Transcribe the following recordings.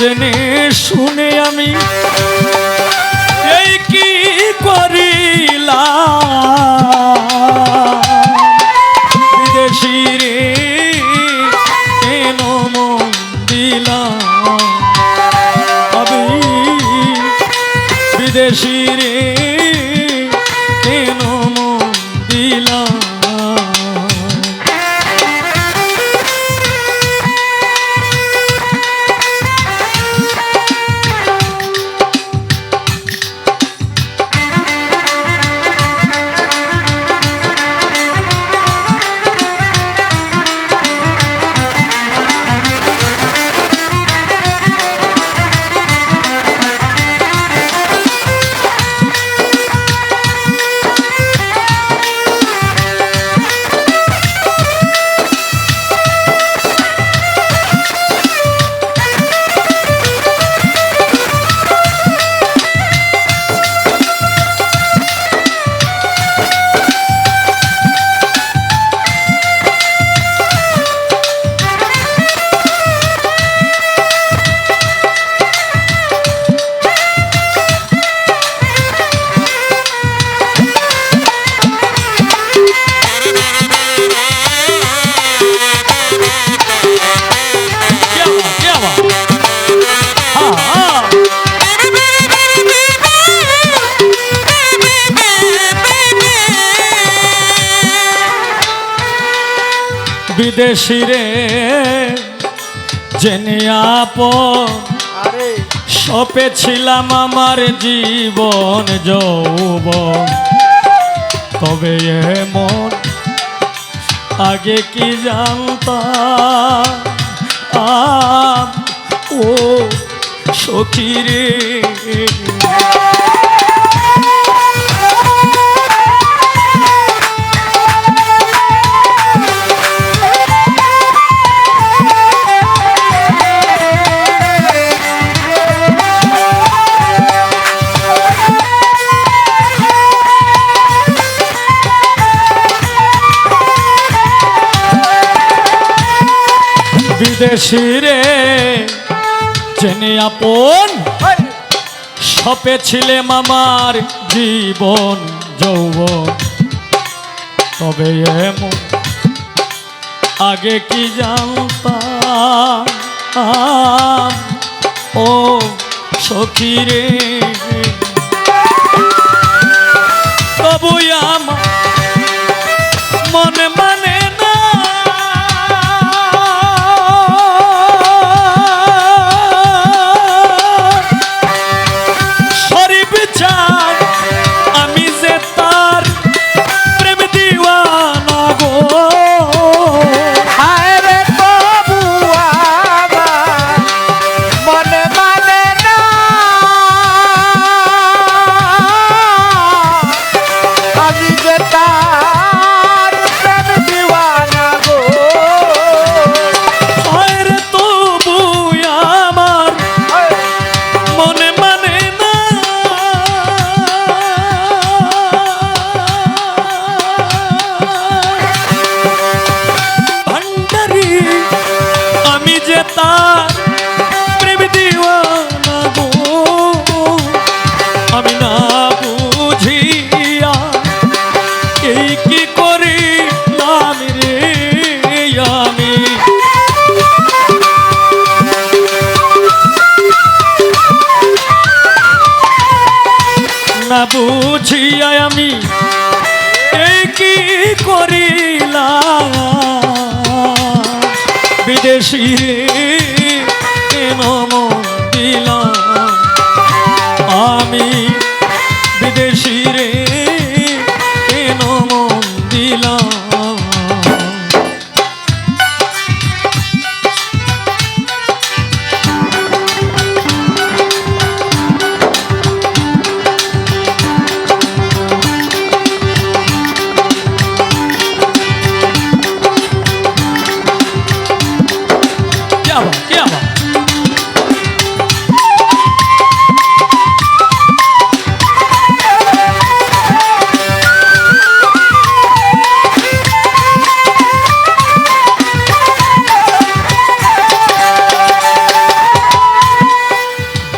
জেনে শুনে আমি এই কি করিলাম? বিদেশি রে জেনে আরে। সপে ছিলাম আমার জীবন যৌবন। তবে এমন আগে কি জানতাম? ও সখী রে। বিদেশি রে জেনে আপন। সপে ছিলেম আমার জীবন যৌবন। তবে এমন আগে কি জানতাম? ও সখী রে। বুঝিয়া আমি এই কি করিলাম? বিদেশি কেন দিলাম। আমি বিদেশি রে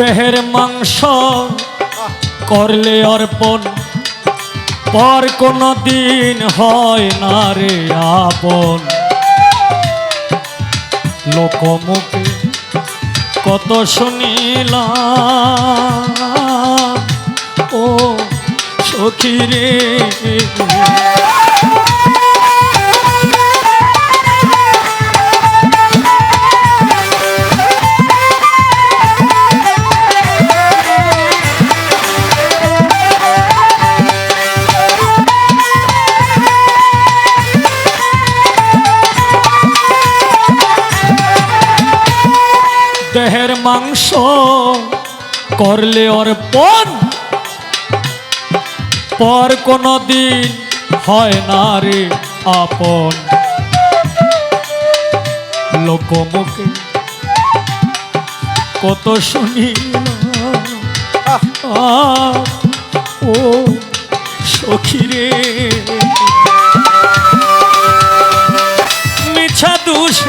দেহের মাংস করলে অর্পণ। পর কোনো দিন হয় না রে আপন। লোকমুখে কত শুনিলাম, ও সখী রে। করলে অর্পণ। পর কোনো দিন হয় না রে আপন। লোকমুখে কত আহ, ও সখী রে। মিছা দোষ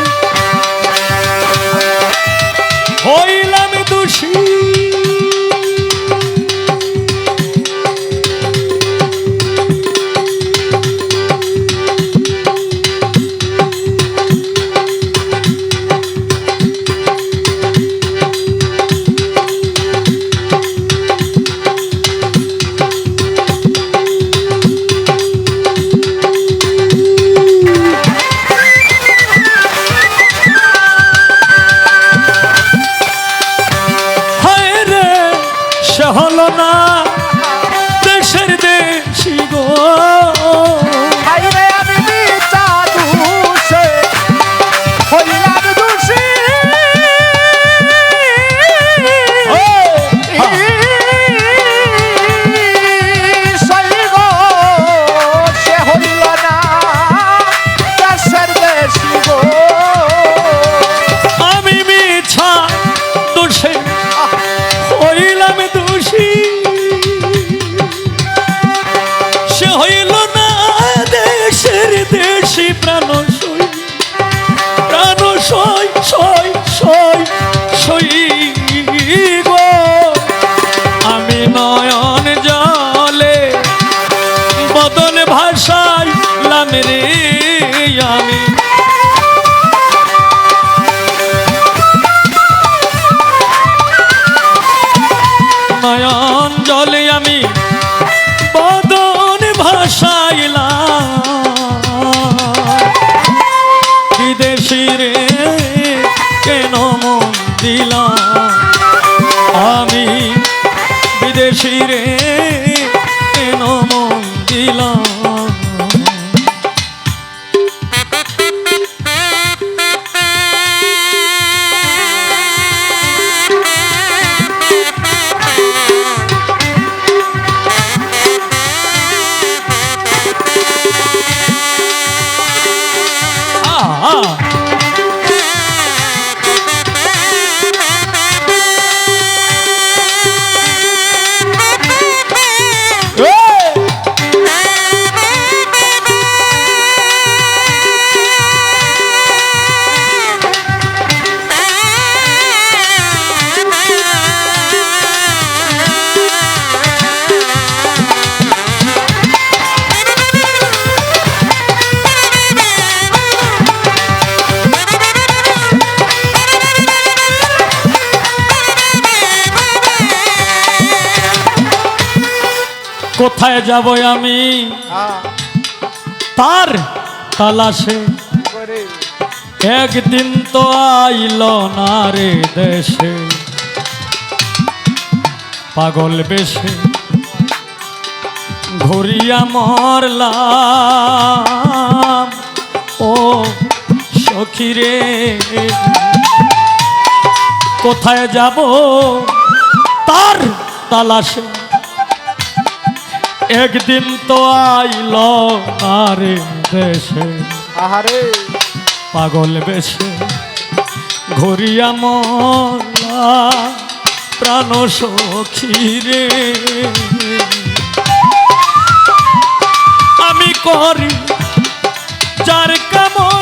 হলো না দেশের দেশি গো। দেশি প্রাণ বিদেশি রে কেন মন দিলাম কোথায় যাব আমি? তার তালাশে। একদিন তো আইল না রে দেশে। পাগল বেশে। ঘুরিয়া মরলাম। ও সখী রে। কোথায় যাব? তার তালাশে। একদিন তো আইল আরে দেশে। আহারে। পাগল বেশে ঘুরিয়া মলা প্রাণ সখী রে। আমি করি যার কামনা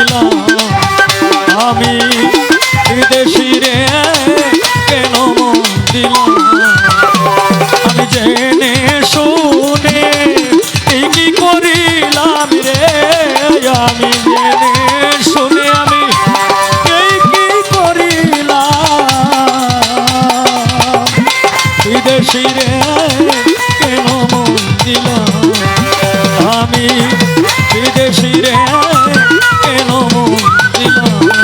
মন আমি বিদেশি রে, কেন আমি জেনে শুনে এই কি করিলাম রে শুনে আমি এই কি করিলাম। বিদেশি আমি বিদেশি কেন মন